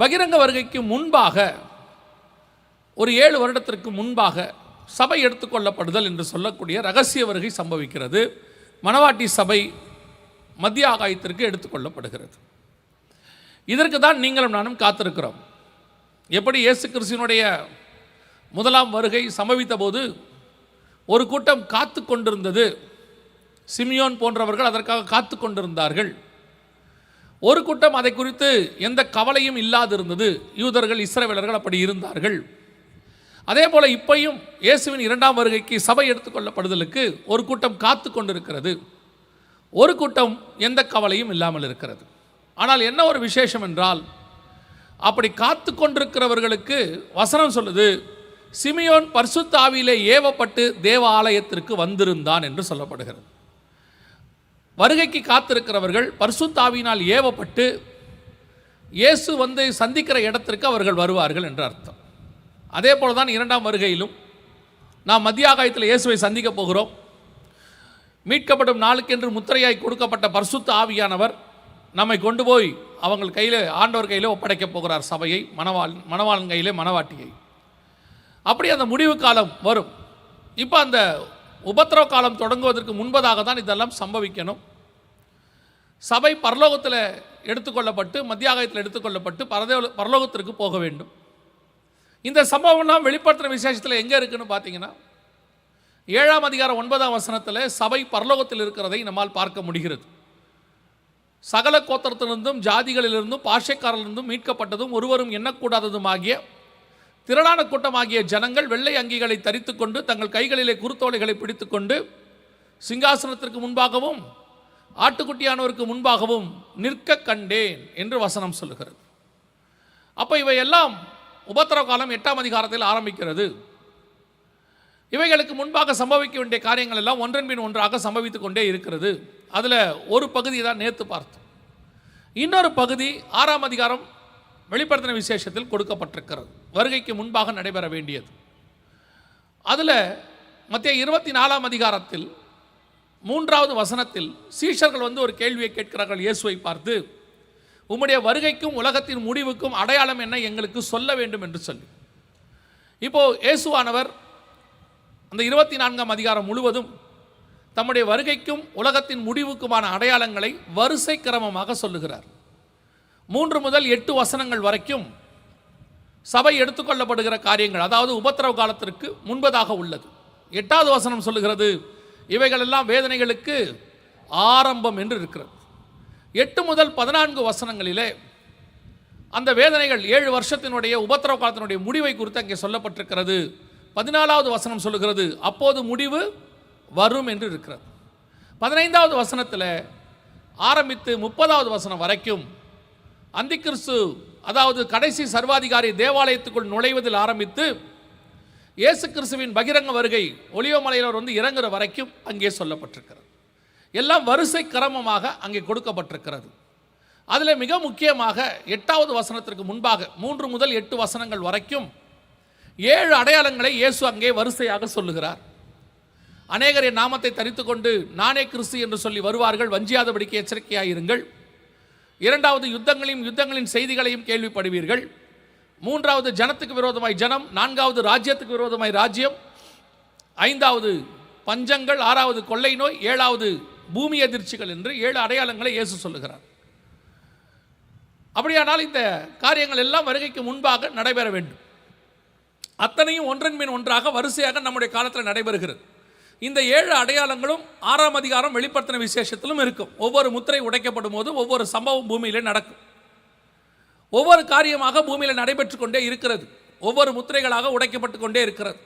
பகிரங்க வருகைக்கு முன்பாக ஒரு ஏழு வருடத்திற்கு முன்பாக சபை எடுத்துக்கொள்ளப்படுதல் என்று சொல்லக்கூடிய ரகசிய வருகை சம்பவிக்கிறது. மணவாட்டி சபை மத்திய ஆகாயத்திற்கு எடுத்துக்கொள்ளப்படுகிறது இதற்கு தான் நீங்களும் நானும் காத்திருக்கிறோம். எப்படி இயேசு கிறிஸ்தினுடைய முதலாம் வருகை சம்பவித்த போது ஒரு கூட்டம் காத்து கொண்டிருந்தது. சிமியோன் போன்றவர்கள் அதற்காக காத்து கொண்டிருந்தார்கள். ஒரு கூட்டம் அதை குறித்து எந்த கவலையும் இல்லாதிருந்தது. யூதர்கள் இஸ்ரவேலர்கள் அப்படி இருந்தார்கள். அதே போல் இப்பையும் இயேசுவின் இரண்டாம் வருகைக்கு சபை எடுத்துக்கொள்ளப்படுதலுக்கு ஒரு கூட்டம் காத்து கொண்டிருக்கிறது. ஒரு கூட்டம் எந்த கவலையும் இல்லாமல் இருக்கிறது. ஆனால் என்ன ஒரு விசேஷம் என்றால் அப்படி காத்து கொண்டிருக்கிறவர்களுக்கு வசனம் சொல்லுது சிமியோன் பர்சுத்தாவிலே ஏவப்பட்டு தேவ ஆலயத்திற்கு வந்திருந்தான் என்று சொல்லப்படுகிறது. வருகைக்கு காத்திருக்கிறவர்கள் பரிசுத்தாவினால் ஏவப்பட்டு இயேசு வந்து சந்திக்கிற இடத்திற்கு அவர்கள் வருவார்கள் என்று அர்த்தம். அதே போல தான் இரண்டாம் வருகையிலும் நாம் மத்திய ஆகாயத்தில் இயேசுவை சந்திக்க போகிறோம். மீட்கப்படும் நாளுக்கென்று முத்திரையாய் கொடுக்கப்பட்ட பர்சுத்த ஆவியானவர் நம்மை கொண்டு போய் அவங்கள் கையில் ஆண்டவர் கையில் ஒப்படைக்கப் போகிறார் சபையை மணவாள் மணவாளன் கையிலே மணவாட்டியை. அப்படி அந்த முடிவு காலம் வரும். இப்போ அந்த உபத்திரவ காலம் தொடங்குவதற்கு முன்பதாக தான் இதெல்லாம் சம்பவிக்கணும். சபை பரலோகத்தில் எடுத்துக்கொள்ளப்பட்டு மத்தியாகத்தில் எடுத்துக்கொள்ளப்பட்டு பரதே பரலோகத்திற்கு போக வேண்டும். இந்த சம்பவம்லாம் வெளிப்படுத்துகிற விசேஷத்தில் எங்கே இருக்குன்னு பார்த்தீங்கன்னா ஏழாம் அதிகாரம் ஒன்பதாம் வசனத்தில் சபை பரலோகத்தில் இருக்கிறதை நம்மால் பார்க்க முடிகிறது. சகல கோத்திரத்திலிருந்தும் ஜாதிகளிலிருந்தும் பாஷைக்காரிலிருந்தும் மீட்கப்பட்டதும் ஒருவரும் எண்ணக்கூடாததும் ஆகிய திரளான கூட்டமாகிய ஜனங்கள் வெள்ளை அங்கிகளை தரித்துக்கொண்டு தங்கள் கைகளிலே குறுத்தோலைகளை பிடித்துக்கொண்டு சிங்காசனத்திற்கு முன்பாகவும் ஆட்டுக்குட்டியானவருக்கு முன்பாகவும் நிற்க கண்டேன் என்று வசனம் சொல்லுகிறது. அப்போ இவையெல்லாம் உபத்திரவ காலம் எட்டாம் அதிகாரத்தில் ஆரம்பிக்கிறது. இவைகளுக்கு முன்பாக சம்பவிக்க வேண்டிய காரியங்கள் எல்லாம் ஒன்றன் பின் ஒன்றாக சம்பவித்துக் கொண்டே இருக்கிறது. அதில் ஒரு பகுதி தான் நேற்று பார்த்தோம். இன்னொரு பகுதி ஆறாம் அதிகாரம் வெளிப்படுத்தின விசேஷத்தில் கொடுக்கப்பட்டிருக்கிறது. வருகைக்கு முன்பாக நடைபெற வேண்டியது. அதில் மத்திய இருபத்தி நாலாம் அதிகாரத்தில் மூன்றாவது வசனத்தில் சீஷர்கள் வந்து ஒரு கேள்வியை கேட்கிறார்கள் இயேசுவை பார்த்து உம்முடைய வருகைக்கும் உலகத்தின் முடிவுக்கும் அடையாளம் என்ன எங்களுக்கு சொல்ல வேண்டும் என்று சொல்லி. இப்போ இயேசுவானவர் அந்த இருபத்தி நான்காம் அதிகாரம் முழுவதும் தம்முடைய வருகைக்கும் உலகத்தின் முடிவுக்குமான அடையாளங்களை வரிசை கிரமமாக சொல்லுகிறார். மூன்று முதல் எட்டு வசனங்கள் வரைக்கும் சபை எடுத்துக்கொள்ளப்படுகிற காரியங்கள் அதாவது உபத்திரவ காலத்திற்கு முன்பதாக உள்ளது. எட்டாவது வசனம் சொல்லுகிறது இவைகளெல்லாம் வேதனைகளுக்கு ஆரம்பம் என்று இருக்கிறது. எட்டு முதல் பதினான்கு வசனங்களிலே அந்த வேதனைகள் ஏழு வருஷத்தினுடைய உபத்திரவ காலத்தினுடைய முடிவை குறித்து அங்கே சொல்லப்பட்டிருக்கிறது. பதினாலாவது வசனம் சொல்லுகிறது அப்போது முடிவு வரும் என்று இருக்கிறது. பதினைந்தாவது வசனத்தில் ஆரம்பித்து முப்பதாவது வசனம் வரைக்கும் அந்திகிறிஸ்து அதாவது கடைசி சர்வாதிகாரி தேவாலயத்துக்குள் நுழைவதில் ஆரம்பித்து இயேசு கிறிஸ்துவின் பகிரங்க வருகை ஒளியோமலையில் வந்து இறங்குற வரைக்கும் அங்கே சொல்லப்பட்டிருக்கிறது. எல்லாம் வரிசை கிரமமாக அங்கே கொடுக்கப்பட்டிருக்கிறது. அதில் மிக முக்கியமாக எட்டாவது வசனத்திற்கு முன்பாக மூன்று முதல் எட்டு வசனங்கள் வரைக்கும் ஏழு அடையாளங்களை இயேசு அங்கே வரிசையாக சொல்லுகிறார். அநேகர் என் நாமத்தை தரித்து கொண்டு நானே கிறிஸ்து என்று சொல்லி வருவார்கள் வஞ்சியாதபடிக்கு எச்சரிக்கையாயிருங்கள். இரண்டாவது யுத்தங்களையும் யுத்தங்களின் செய்திகளையும் கேள்விப்படுவீர்கள். மூன்றாவது ஜனத்துக்கு விரோதமாய் ஜனம் நான்காவது ராஜ்யத்துக்கு விரோதமாய் ராஜ்யம் ஐந்தாவது பஞ்சங்கள் ஆறாவது கொள்ளை நோய் ஏழாவது பூமி அதிர்ச்சிகள் என்று ஏழு அடையாளங்களை இயேசு சொல்லுகிறார். அப்படியானால் இந்த காரியங்கள் எல்லாம் வருகைக்கு முன்பாக நடைபெற வேண்டும். அத்தனையும் ஒன்றன் மீன் ஒன்றாக வரிசையாக நம்முடைய காலத்தில் நடைபெறுகிறது. இந்த ஏழு அடையாளங்களும் ஆறாம் அதிகாரம் வெளிப்படுத்தின விசேஷத்திலும் இருக்கும். ஒவ்வொரு முத்திரை உடைக்கப்படும் போது ஒவ்வொரு சம்பவம் பூமியிலே நடக்கும். ஒவ்வொரு காரியமாக பூமியில் நடைபெற்று கொண்டே இருக்கிறது. ஒவ்வொரு முத்திரைகளாக உடைக்கப்பட்டு கொண்டே இருக்கிறது.